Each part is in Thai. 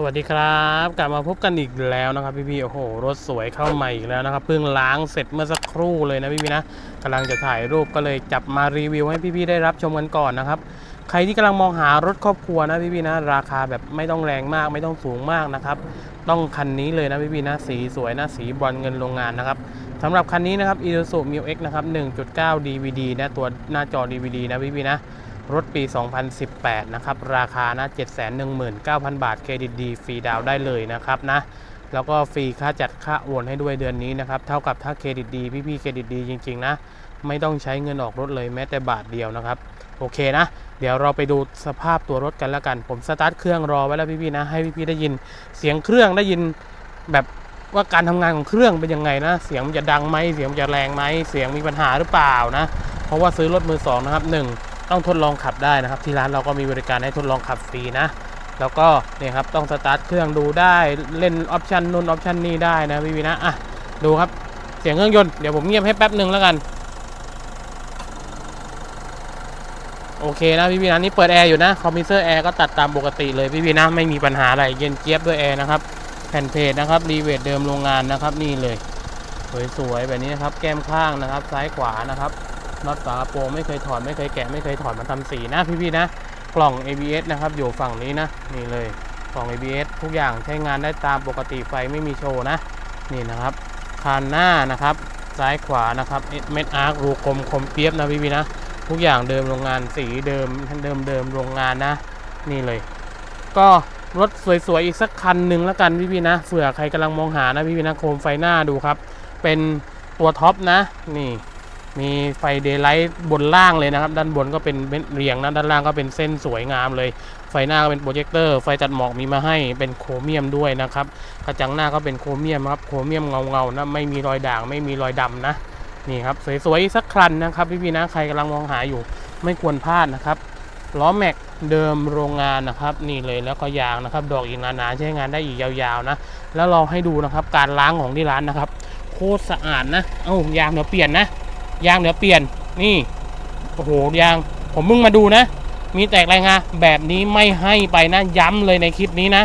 สวัสดีครับ กลับมาพบกันอีกแล้วนะครับพี่พี่โอ้โหรถสวยเข้าใหม่อีกแล้วนะครับเพิ่งล้างเสร็จเมื่อสักครู่เลยนะพี่พี่นะกำลังจะถ่ายรูปก็เลยจับมารีวิวให้พี่พี่ได้รับชมกันก่อนนะครับใครที่กำลังมองหารถครอบครัวนะพี่พี่นะ ราคาแบบไม่ต้องแรงมากไม่ต้องสูงมากนะครับต้องคันนี้เลยนะพี่พี่นะสีสวยนะสีบอลเงินโรงงานนะครับสำหรับคันนี้นะครับ Isuzu Mu X นะครับ 1.9 DVD นะตัวหน้าจอ DVD นะพี่พี่นะ รถปี 2018 นะครับ ราคานะ 719,000 บาท เครดิตดีฟรีดาวน์ได้เลยนะครับนะ แล้วก็ฟรีค่าจัดค่าโอนให้ด้วยเดือนนี้นะครับ เท่ากับถ้าเครดิตดี พี่ๆเครดิตดีจริง ๆ นะ ไม่ต้องใช้เงินออกรถเลยแม้แต่บาทเดียวนะครับ โอเคนะ เดี๋ยวเราไปดูสภาพตัวรถกันแล้วกัน ผมสตาร์ทเครื่องรอไว้แล้วพี่ๆนะ ให้พี่ๆได้ยินเสียงเครื่องได้ยินแบบว่าการทำงานของเครื่องเป็นยังไงนะ เสียงมันจะดังไหมเสียงมันจะแรงไหมเสียงมีปัญหาหรือเปล่านะ เพราะว่าซื้อรถมือสองนะครับหนึ่ง ต้องทดลองขับได้นะครับ ที่ร้านเราก็มีบริการให้ทดลองขับฟรีนะ แล้วก็เนี่ยครับต้องสตาร์ทเครื่องดูได้เล่นออปชันนู่นออปชันนี่ได้นะพี่วีนะอะดูครับเสียงเครื่องยนต์เดี๋ยวผมเงียบให้แป๊บหนึ่งแล้วกันโอเคนะพี่วีนะนี่เปิดแอร์อยู่นะคอมพิวเตอร์แอร์ก็ตัดตามปกติเลยพี่วีนะไม่มีปัญหาอะไรเย็นเจี๊ยบด้วยแอร์นะครับแผ่นเพจนะครับรีเวทเดิมโรงงานนะครับนี่เลยสวยๆแบบนี้นะครับแก้มข้างนะครับ ซ้ายขวานะครับ น็อตฝากระโปรงไม่เคยถอดไม่เคยแกะไม่เคยถอดมาทำสีนะพี่ๆนะ กล่อง ABS นะครับอยู่ฝั่งนี้นะนี่เลยกล่อง ABS ทุกอย่างใช้งานได้ตามปกติไฟไม่มีโชว์นะนี่นะครับคานหน้านะครับซ้ายขวานะครับเม็ดอาร์ครูกลมคมเปียบนะพี่ๆนะทุกอย่างเดิมโรงงานสีเดิมเดิมเดิมโรงงานนะ นี่เลย ก็รถสวยๆอีกสักคันหนึ่งแล้วกันพี่ๆนะเผื่อใครกำลังมองหานะพี่ๆนะโคมไฟหน้าดูครับ เป็นตัวท็อปนะ นี่ มีไฟเดย์ไลท์บนล่างเลยนะครับ ด้านบนก็เป็นเม็ดเรียงนะด้านล่างก็เป็นเส้นสวยงามเลย ไฟหน้าก็เป็นโปรเจคเตอร์ไฟตัดหมอกมีมาให้เป็นโครเมียมด้วยนะครับกระจังหน้าก็เป็นโครเมียมครับโครเมียมเงาๆนะไม่มีรอยด่างไม่มีรอยดำนะนี่ครับสวยๆสักครันนะครับพี่ๆนะใครกำลังมองหาอยู่ไม่ควรพลาดนะครับล้อแม็กเดิมโรงงานนะครับ นี่เลยแล้วก็ยางนะครับ ดอกอีกนานๆใช้งานได้อีกยาวๆนะ แล้วเราให้ดูนะครับการล้างของที่ร้านนะครับ โคตรสะอาดนะ เอ้ายางเดี๋ยวเปลี่ยนนะ ยางเดี๋ยวเปลี่ยนนี่โอ้โหยาง ผมเพิ่งมาดูนะ มีแตกไรงาแบบนี้ไม่ให้ไปนะย้ำเลยในคลิปนี้นะ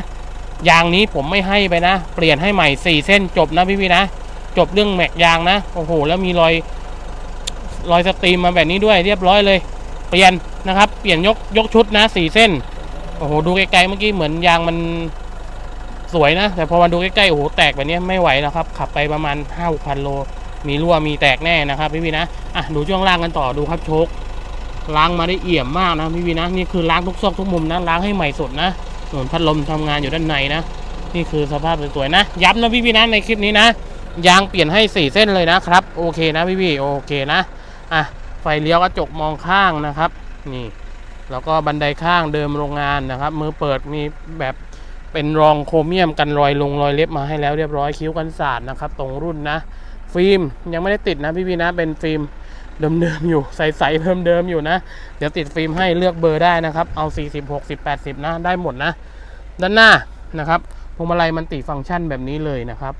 ยางนี้ผมไม่ให้ไปนะ เปลี่ยนให้ใหม่4เส้นจบนะพี่พี่นะจบเรื่องแม็กยางนะโอ้โห แล้วมีรอยรอยสตรีมมาแบบนี้ด้วยเรียบร้อยเลย เปลี่ยนนะครับ เปลี่ยนยกยกชุดนะสี่เส้นโอ้โหดูไกลๆเมื่อกี้เหมือนยางมันสวยนะ แต่พอมาดูใกล้ๆโอ้โหแตกแบบนี้ไม่ไหวแล้วครับ ขับไปประมาณ5 6พันโล มีรั่วมีแตกแน่นะครับพี่วีนะอะดูช่วงล่างกันต่อดูครับโชคล้างมาได้เอี่ยมมากนะพี่วีนะนี่คือล้างทุกซอกทุกมุมนะล้างให้ใหม่สดนะส่วนพัดลมทำงานอยู่ด้านในนะ นี่คือสภาพสวยๆนะย้ำนะพี่วีนะในคลิปนี้นะยางเปลี่ยนให้สี่เส้นเลยนะครับโอเคนะพี่วีโอเคนะอะไฟเลี้ยวกระจกมองข้างนะครับ นี่ แล้วก็บันไดข้างเดิมโรงงานนะครับ มือเปิดมีแบบเป็นรองโครเมียมกันรอยลงรอยเล็บมาให้แล้วเรียบร้อยคิ้วกันศาสตร์นะครับ ตรงรุ่นนะ ฟิล์มยังไม่ได้ติดนะพี่พี่นะเป็นฟิล์มเดิมๆอยู่ใสๆเพิ่มเดิมอยู่นะ เดี๋ยวติดฟิล์มให้เลือกเบอร์ได้นะครับ เอา 40 60 80 นะ ได้หมดนะ ด้านหน้านะครับพวงมาลัยมันติฟังก์ชันแบบนี้เลยนะครับ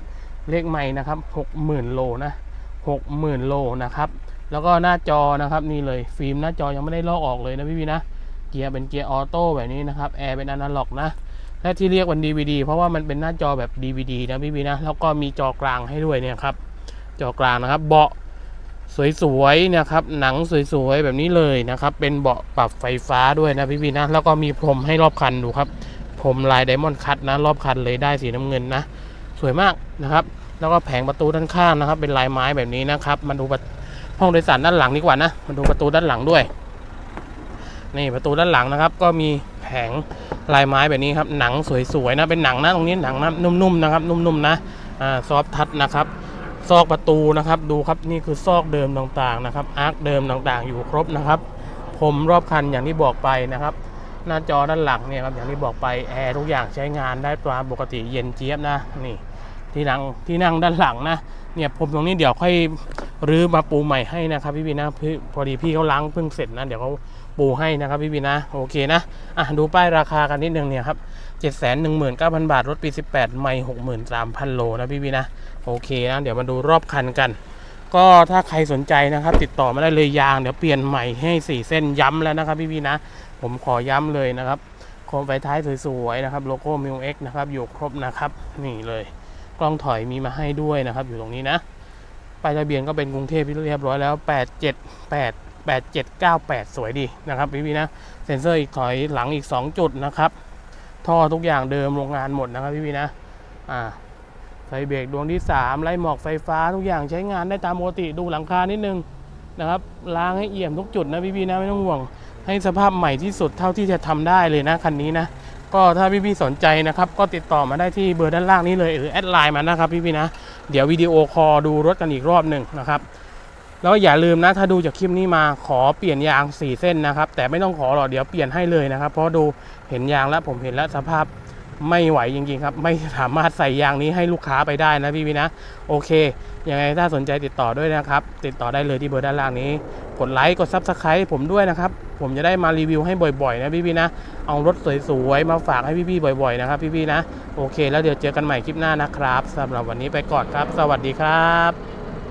เลขใหม่นะครับ 60,000 โลนะ 60,000 โลนะครับ แล้วก็หน้าจอนะครับนี่เลยฟิล์มหน้าจอยังไม่ได้ลอกออกเลยนะพี่พี่นะ เกียร์เป็นเกียร์ออโต้แบบนี้นะครับแอร์เป็นอนาล็อกนะและที่เรียกว่า DVD เพราะว่ามันเป็นหน้าจอแบบ DVD นะพี่พี่นะแล้วก็มีจอกลางให้ด้วยเนี่ยครับ จอกลางนะครับ เบาะสวยๆนะครับ หนังสวยๆแบบนี้เลยนะครับ เป็นเบาะปรับไฟฟ้าด้วยนะพี่พีนะ แล้วก็มีพรมให้รอบคันดูครับพรมลายไดมอนด์คัตนะ รอบคันเลยได้สีน้ำเงินนะ สวยมากนะครับ แล้วก็แผงประตูด้านข้างนะครับ เป็นลายไม้แบบนี้นะครับ มาดูห้องโดยสารด้านหลังดีกว่านะ มาดูประตูด้านหลังด้วย นี่ประตูด้านหลังนะครับ ก็มีแผงลายไม้แบบนี้ครับ หนังสวยๆนะ เป็นหนังนะตรงนี้หนังนะนุ่มๆนะครับ นุ่มๆนะ อ่าซอฟทัชนะครับ ซอกประตูนะครับ ดูครับนี่คือซอกเดิมต่างๆนะครับ อาร์คเดิมต่างๆ อยู่ครบนะครับ ผมรอบคันอย่างที่บอกไปนะครับ หน้าจอด้านหลังเนี่ยครับอย่างที่บอกไปแอร์ทุกอย่างใช้งานได้ตามปกติเย็นเจี๊ยบนะนี่ที่นั่งที่นั่งด้านหลังนะเนี่ยผมตรงนี้เดี๋ยวค่อยรื้อมาปูใหม่ให้นะครับพี่บีนะพอดีพี่เขาล้างเพิ่งเสร็จนะเดี๋ยวเขา ปูให้นะครับพี่บีนะโอเคนะอะดูป้ายราคากันนิดนึงเนี่ยครับ7 1 9 0 0 0บาท รถปี18ไม่63,000โลนะพี่บีนะโอเคนะเดี๋ยวมาดูรอบคันกัน ก็ถ้าใครสนใจนะครับ ติดต่อมาได้เลยยางเดี๋ยวเปลี่ยนใหม่ให้4เส้นย้ำแล้วนะครับพี่บีนะ ผมขอย้ำเลยนะครับขมไฟท้ายสวยๆนะครับโลโก้มิวเอ็กนะครับอยู่ครบนะครับนี่เลยกล้องถอยมีมาให้ด้วยนะครับ อยู่ตรงนี้นะป้ายทะเบียนก็เป็นกรุงเทพเรียบร้อยแล้ว 878 8798 สวยดีนะครับพี่พี่นะ เซ็นเซอร์อีกถอยหลังอีก 2 จุดนะครับ ท่อทุกอย่างเดิมโรงงานหมดนะครับพี่พี่นะอ่าไฟเบรกดวงที่ 3 ไล่หมอกไฟฟ้าทุกอย่างใช้งานได้ตามปกติดูหลังคานิดนึงนะครับล้างให้เอี่ยมทุกจุดนะพี่พี่นะไม่ต้องห่วง ให้สภาพใหม่ที่สุดเท่าที่จะทำได้เลยนะคันนี้นะก็ถ้าพี่ๆสนใจนะครับ ก็ติดต่อมาได้ที่เบอร์ด้านล่างนี้เลยหรือแอดไลน์มานะครับพี่ๆนะ เดี๋ยววิดีโอคอลดูรถกันอีกรอบหนึ่งนะครับ แล้วอย่าลืมนะถ้าดูจากคลิปนี้มาขอเปลี่ยนยาง 4 เส้นนะครับ แต่ไม่ต้องขอหรอกเดี๋ยวเปลี่ยนให้เลยนะครับ เพราะดูเห็นยางแล้วผมเห็นแล้วสภาพไม่ไหวจริงๆครับ ไม่สามารถใส่ยางนี้ให้ลูกค้าไปได้นะพี่ๆนะโอเคยังไงถ้าสนใจติดต่อด้วยนะครับ ติดต่อได้เลยที่เบอร์ด้านล่างนี้ กดไลค์กด Subscribe ผมด้วยนะครับ ผมจะได้มารีวิวให้บ่อยๆนะพี่ๆนะ เอารถสวยๆมาฝากให้พี่ๆบ่อย ๆ นะครับ พี่ๆนะ โอเค แล้วเดี๋ยวเจอกันใหม่คลิปหน้านะครับสำหรับวันนี้ไปก่อนครับ สวัสดีครับ